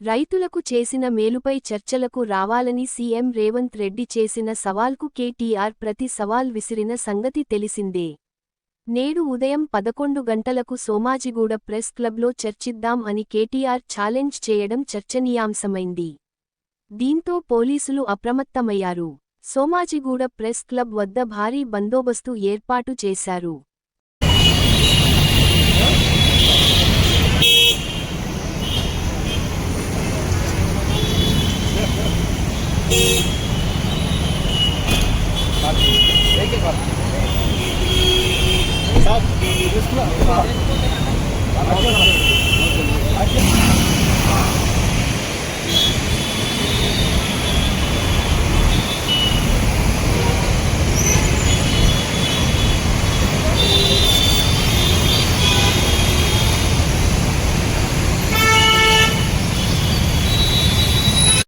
రైతులకు చేసిన మేలుపై చర్చలకు రావాలని సీఎం రేవంత్ రెడ్డి చేసిన సవాల్కు కేటీఆర్ ప్రతి సవాల్ విసిరిన సంగతి తెలిసిందే. నేడు ఉదయం పదకొండు గంటలకు సోమాజిగూడ ప్రెస్ క్లబ్లో చర్చిద్దాం అని కేటీఆర్ ఛాలెంజ్ చేయడం చర్చనీయాంశమైంది. దీంతో పోలీసులు అప్రమత్తమయ్యారు. సోమాజిగూడ ప్రెస్ క్లబ్ వద్ద భారీ బందోబస్తు ఏర్పాటు చేశారు. తీసుకున్నా